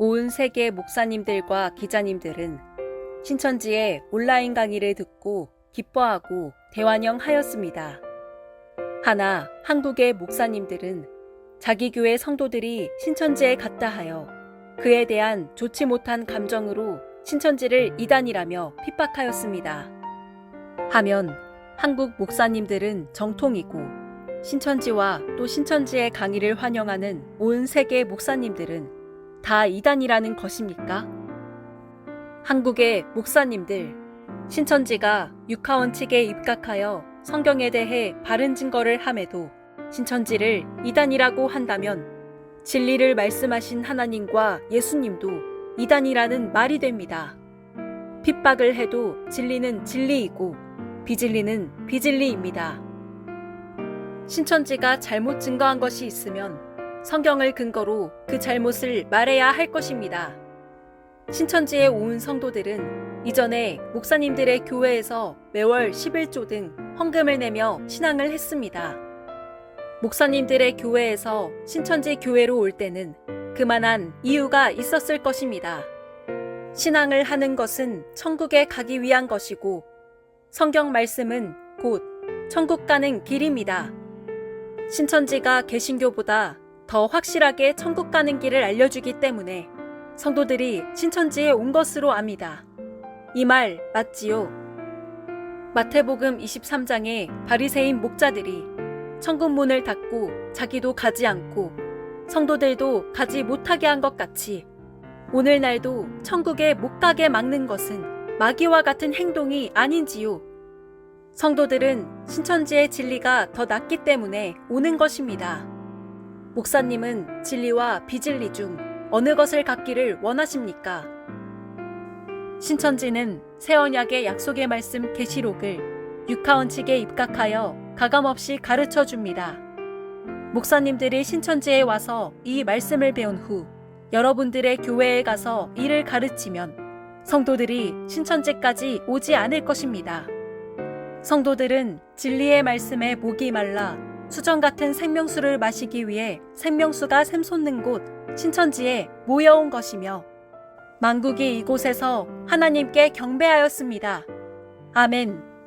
온 세계 목사님들과 기자님들은 신천지의 온라인 강의를 듣고 기뻐하고 대환영하였습니다. 하나 한국의 목사님들은 자기 교회 성도들이 신천지에 갔다 하여 그에 대한 좋지 못한 감정으로 신천지를 이단이라며 핍박하였습니다. 하면 한국 목사님들은 정통이고 신천지와 또 신천지의 강의를 환영하는 온 세계 목사님들은 다 이단이라는 것입니까? 한국의 목사님들, 신천지가 육하원 측에 입각하여 성경에 대해 바른 증거를 함에도 신천지를 이단이라고 한다면 진리를 말씀하신 하나님과 예수님도 이단이라는 말이 됩니다. 핍박을 해도 진리는 진리이고 비진리는 비진리입니다. 신천지가 잘못 증거한 것이 있으면 성경을 근거로 그 잘못을 말해야 할 것입니다. 신천지에 온 성도들은 이전에 목사님들의 교회에서 매월 11조 등 헌금을 내며 신앙을 했습니다. 목사님들의 교회에서 신천지 교회로 올 때는 그만한 이유가 있었을 것입니다. 신앙을 하는 것은 천국에 가기 위한 것이고 성경 말씀은 곧 천국 가는 길입니다. 신천지가 개신교보다 더 확실하게 천국 가는 길을 알려주기 때문에 성도들이 신천지에 온 것으로 압니다. 이 말 맞지요? 마태복음 23장에 바리새인 목자들이 천국 문을 닫고 자기도 가지 않고 성도들도 가지 못하게 한 것 같이 오늘날도 천국에 못 가게 막는 것은 마귀와 같은 행동이 아닌지요. 성도들은 신천지의 진리가 더 낫기 때문에 오는 것입니다. 목사님은 진리와 비진리 중 어느 것을 갖기를 원하십니까? 신천지는 새 언약의 약속의 말씀 계시록을 육하원칙에 입각하여 가감없이 가르쳐 줍니다. 목사님들이 신천지에 와서 이 말씀을 배운 후 여러분들의 교회에 가서 이를 가르치면 성도들이 신천지까지 오지 않을 것입니다. 성도들은 진리의 말씀에 목이 말라 수정 같은 생명수를 마시기 위해 생명수가 샘솟는 곳 신천지에 모여온 것이며 만국이 이곳에서 하나님께 경배하였습니다. 아멘.